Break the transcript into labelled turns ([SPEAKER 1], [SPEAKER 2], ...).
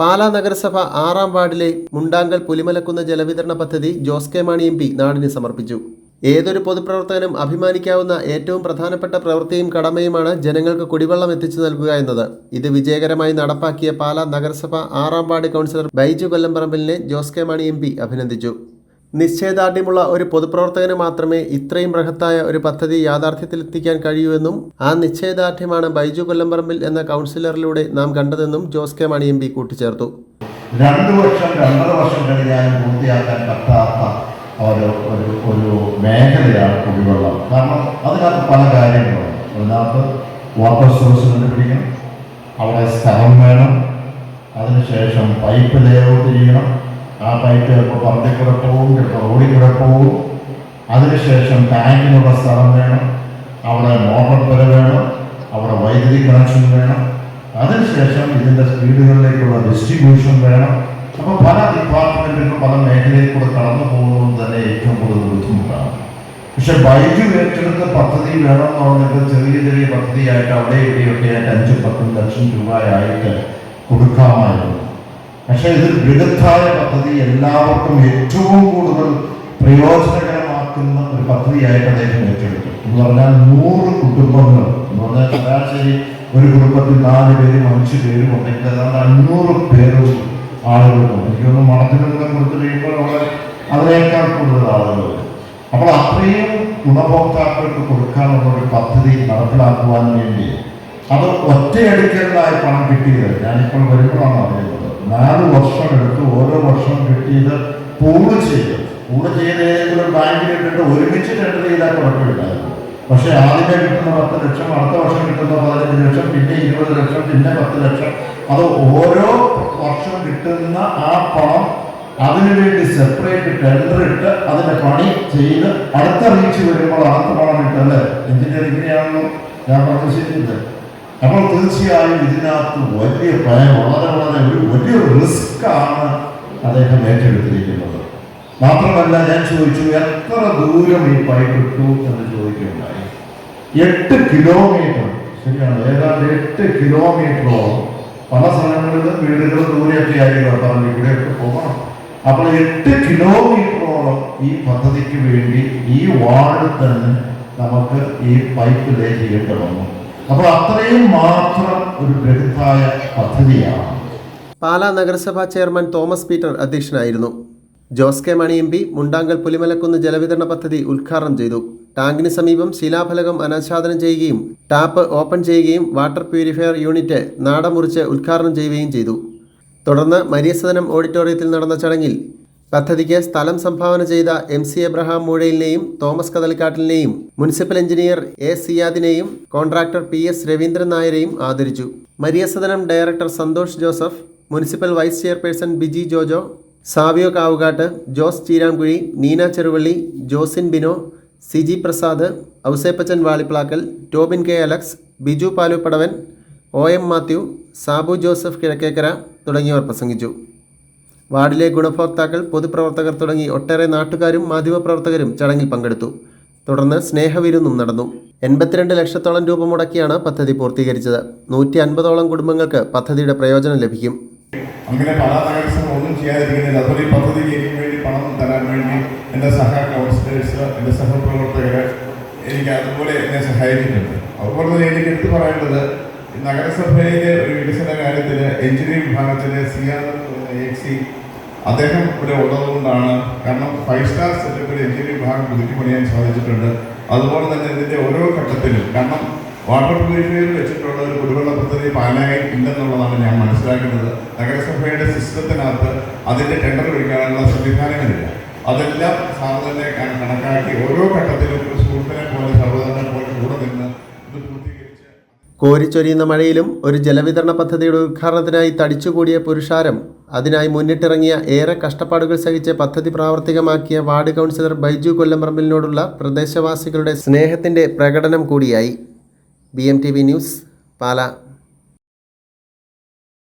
[SPEAKER 1] പാലാ നഗരസഭ ആറാം വാർഡിലെ മുണ്ടാങ്കൽ പുലിമലക്കുന്ന ജലവിതരണ പദ്ധതി Jose K Mani M P നാടിന് സമർപ്പിച്ചു. ഏതൊരു പൊതുപ്രവർത്തകനും അഭിമാനിക്കാവുന്ന ഏറ്റവും പ്രധാനപ്പെട്ട പ്രവൃത്തിയും കടമയുമാണ് ജനങ്ങൾക്ക് കുടിവെള്ളം എത്തിച്ചു നൽകുക എന്നത്. ഇത് വിജയകരമായി നടപ്പാക്കിയ പാലാ നഗരസഭ ആറാം വാർഡ് കൗൺസിലർ ബൈജു കൊല്ലംപറമ്പലിനെ ജോസ് കെ മാണി എം അഭിനന്ദിച്ചു. നിശ്ചയദാർഢ്യമുള്ള ഒരു പൊതുപ്രവർത്തകന് മാത്രമേ ഇത്രയും ബൃഹത്തായ ഒരു പദ്ധതി യാഥാർത്ഥ്യത്തിലെത്തിക്കാൻ കഴിയൂവെന്നും ആ നിശ്ചയദാർഢ്യമാണ് ബൈജു കൊല്ലംപറമ്പിൽ എന്ന കൗൺസിലറിലൂടെ നാം കണ്ടതെന്നും Jose K Mani M P കൂട്ടിച്ചേർത്തു.
[SPEAKER 2] രണ്ട് വർഷം രണ്ടര വർഷം കഴിഞ്ഞാലും പൂർത്തിയാക്കാൻ പറ്റാത്ത ഒരു ഒരു ഒരു മേഖലയാണ് കുടിവെള്ളം. കാരണം അതിനകത്ത് പല കാര്യങ്ങളുണ്ട്. അതിനകത്ത് വാട്ടർ സോഴ്സ് കണ്ടുപിടിക്കണം അവിടെ സ്ഥലം വേണം അതിനുശേഷം പൈപ്പ് ലേഔട്ട് ചെയ്യണം ആ പൈപ്പ് ചിലപ്പോൾ പറമ്പിൽ കൂടെ പോവും ചിലപ്പോൾ റോഡിൽ കൂടെ പോവും. അതിനുശേഷം ടാങ്കിനുള്ള സ്ഥലം വേണം അവിടെ മോട്ടോർ പുര വേണം അവിടെ വൈദ്യുതി കണക്ഷൻ വേണം. അതിനുശേഷം ഇതിന്റെ സ്പീഡുകളിലേക്കുള്ള ഡിസ്ട്രിബ്യൂഷൻ വേണം. അപ്പോൾ പല ഡിപ്പാർട്ട്മെന്റുകളും പല മേഖലയിൽ കൂടെ കടന്നു പോകുന്നത് തന്നെ ഏറ്റവും കൂടുതൽ ബുദ്ധിമുട്ടാണ്. പക്ഷെ ബൈക്ക് ഏറ്റെടുത്ത പദ്ധതി വേണമെന്ന് പറഞ്ഞിട്ട് ചെറിയ ചെറിയ പദ്ധതിയായിട്ട് അവിടെ ഇവിടെയൊക്കെ ആയിട്ട് അഞ്ചും പത്തും ലക്ഷം രൂപയായിട്ട് കൊടുക്കാമായിരുന്നു. പക്ഷേ ഇതൊരു വിദഗ്ധായ പദ്ധതി എല്ലാവർക്കും ഏറ്റവും കൂടുതൽ പ്രയോജനകരമാക്കുന്ന ഒരു പദ്ധതിയായിട്ട് അദ്ദേഹം ഏറ്റെടുത്തു. എന്ന് പറഞ്ഞാൽ നൂറ് കുടുംബങ്ങൾ എന്ന് പറഞ്ഞാൽ ശരാശരി ഒരു കുടുംബത്തിൽ നാല് പേരും അഞ്ച് പേരും ഉണ്ടെങ്കിൽ ഏതാണ്ട് അഞ്ഞൂറ് പേരും ആളുകളും എനിക്കൊന്ന് മണത്തിനൊക്കെ കൊടുത്തു കഴിയുമ്പോൾ അവിടെ അതിനേക്കാൾ കൂടുതൽ ആളുകൾ അപ്പോൾ അത്രയും ഗുണഭോക്താക്കൾക്ക് കൊടുക്കാനുള്ള ഒരു പദ്ധതി നടപ്പിലാക്കുവാൻ വേണ്ടി അത് ഒറ്റയടിക്കേണ്ടതായ പണം കിട്ടിയത് ഞാനിപ്പോൾ വരുമ്പോഴാണ് അറിയുന്നത്. നാല് വർഷം എടുത്ത് ഓരോ വർഷം കിട്ടിയത് പൂൾ ചെയ്ത്. പൂൾ ചെയ്ത് ഏതെങ്കിലും ഇട്ടിട്ട് ഒരുമിച്ച് ടെൻഡർ ചെയ്താൽ കുഴപ്പമില്ലായിരുന്നു. പക്ഷേ ആദ്യമേ കിട്ടുന്ന പത്ത് ലക്ഷം അടുത്ത വർഷം കിട്ടുന്ന പതിനഞ്ച് ലക്ഷം പിന്നെ ഇരുപത് ലക്ഷം പിന്നെ പത്ത് ലക്ഷം. അത് ഓരോ വർഷം കിട്ടുന്ന ആ പണം അതിനുവേണ്ടി സെപ്പറേറ്റ് ടെൻഡർ ഇട്ട് അതിന്റെ പണി ചെയ്ത് അടുത്ത റീച്ച് വരുമ്പോൾ അടുത്ത പണം ഇട്ടല്ലേ എഞ്ചിനീയറിംഗിനെയാണല്ലോ ഞാൻ പറഞ്ഞു ശരിയല്ലേ? അപ്പോൾ തീർച്ചയായും ഇതിനകത്ത് വലിയ ഭയം വളരെ വളരെ ഒരു വലിയ റിസ്ക് ആണ് അദ്ദേഹം ഏറ്റെടുത്തിരിക്കുന്നത്. മാത്രമല്ല ഞാൻ ചോദിച്ചു എത്ര ദൂരം ഈ പൈപ്പ് ഇട്ടു എന്ന് ചോദിക്കുകയുണ്ടായി. എട്ട് കിലോമീറ്റർ ശരിയാണ് ഏതാണ്ട് എട്ട് കിലോമീറ്ററോളം പല സ്ഥലങ്ങളിലും വീടുകൾ ദൂരെയൊക്കെ ആയിരിക്കും പറഞ്ഞു ഇവിടെയൊക്കെ പോകണം. അപ്പോൾ എട്ട് കിലോമീറ്ററോളം ഈ പദ്ധതിക്ക് വേണ്ടി ഈ വാർഡിൽ തന്നെ നമുക്ക് ഈ പൈപ്പ് ലേ ചെയ്യേണ്ടി അപ്പോൾ അത്രയും മാത്രം ഒരു ബൃഹത്തായ പദ്ധതിയാണ്.
[SPEAKER 1] പാലാ നഗരസഭാ ചെയർമാൻ തോമസ് പീറ്റർ അധ്യക്ഷനായിരുന്നു. Jose K Mani M P Mundankal Pulimalakkunnu ജലവിതരണ പദ്ധതി ഉദ്ഘാടനം ചെയ്തു. ടാങ്കിന് സമീപം ശിലാഫലകം അനാച്ഛാദനം ചെയ്യുകയും ടാപ്പ് ഓപ്പൺ ചെയ്യുകയും വാട്ടർ പ്യൂരിഫയർ യൂണിറ്റ് നാടമുറിച്ച് ഉദ്ഘാടനം ചെയ്യുകയും ചെയ്തു. തുടർന്ന് മരിയസദനം ഓഡിറ്റോറിയത്തിൽ നടന്ന ചടങ്ങിൽ പദ്ധതിക്ക് സ്ഥലം സംഭാവന ചെയ്ത എം സി എബ്രഹാം മൂഴയിലിനെയും തോമസ് കതലിക്കാട്ടിലിനെയും മുനിസിപ്പൽ എഞ്ചിനീയർ എ സിയാദിനെയും കോൺട്രാക്ടർ പി എസ് രവീന്ദ്രൻ നായരെയും ആദരിച്ചു. Mariyasadanam director Santhosh Joseph municipal vice chairperson Biji Jojo Savio Kavukattu Jose Cheeramkuzhi Neena Cheruvally Josin Bino Siji Prasad Ouseppachan Valiplackal Tobin K Alex Biju Paluppadavan O M Mathew Sabu Joseph Kizhakkekara തുടങ്ങിയവർ പ്രസംഗിച്ചു. വാർഡിലെ ഗുണഭോക്താക്കൾ പൊതുപ്രവർത്തകർ തുടങ്ങി ഒട്ടേറെ നാട്ടുകാരും മാധ്യമപ്രവർത്തകരും ചടങ്ങിൽ പങ്കെടുത്തു. തുടർന്ന് സ്നേഹവിരുന്നും നടന്നു. എൺപത്തിരണ്ട് ലക്ഷത്തോളം രൂപ മുടക്കിയാണ് പദ്ധതി പൂർത്തീകരിച്ചത്. നൂറ്റി അൻപതോളം കുടുംബങ്ങൾക്ക് പദ്ധതിയുടെ പ്രയോജനം ലഭിക്കും.
[SPEAKER 3] അങ്ങനെ പല നഗരസഭ ഒന്നും ചെയ്യാതിരിക്കുന്നില്ല. അതുപോലെ ഈ പദ്ധതിക്ക് വേണ്ടി പണം തരാൻ വേണ്ടി എന്റെ സഹ കൗൺസിലേഴ്സ് എന്റെ സഹപ്രവർത്തകർ എനിക്ക് അതുപോലെ എന്നെ സഹായിച്ചിട്ടുണ്ട്. അതുപോലെ തന്നെ എനിക്ക് എടുത്തു പറയേണ്ടത് നഗരസഭയിലെ ഒരു വികസന കാര്യത്തിൽ എഞ്ചിനീയറിംഗ് വിഭാഗത്തിലെ സി ആർ എക്സി അദ്ദേഹം ഇവിടെ ഉള്ളതുകൊണ്ടാണ് കാരണം ഫൈവ് സ്റ്റാർ സെറ്റപ്പിൽ എഞ്ചിനീയറിംഗ് വിഭാഗം പുതുക്കി പണിയാൻ സാധിച്ചിട്ടുണ്ട്. അതുപോലെ തന്നെ ഇതിന്റെ ഓരോ ഘട്ടത്തിലും കാരണം വാട്ടർ പ്യൂരിഫയർ വെച്ചിട്ടുള്ള ഒരു കുടിവെള്ള പദ്ധതി പാലായിൽ ഇല്ലെന്നുള്ളതാണ് ഞാൻ മനസ്സിലാക്കുന്നത്. നഗരസഭയുടെ സിസ്റ്റത്തിനകത്ത് അതിന്റെ ടെൻഡർ വിളിക്കാനുള്ള സംവിധാനങ്ങളില്ല. അതെല്ലാം സാർ തന്നെ കണക്കാക്കി ഓരോ ഘട്ടത്തിലും ഒരു സുഹൃത്തിനെ പോലെ സർവതനെ പോലെ കൂടെ നിന്ന് ഇത് പൂർത്തീകരിച്ച്
[SPEAKER 1] കോരിച്ചൊരിയുന്ന മഴയിലും ഒരു ജലവിതരണ പദ്ധതിയുടെ ഉദ്ഘാടനത്തിനായി തടിച്ചുകൂടിയ പുരുഷാരം അതിനായി മുന്നിട്ടിറങ്ങിയ ഏറെ കഷ്ടപ്പാടുകൾ സഹിച്ച് പദ്ധതി പ്രാവർത്തികമാക്കിയ വാർഡ് കൗൺസിലർ ബൈജു കൊല്ലംപറമ്പിലിനോടുള്ള പ്രദേശവാസികളുടെ സ്നേഹത്തിന്റെ പ്രകടനം കൂടിയായി. B M T V news Pala.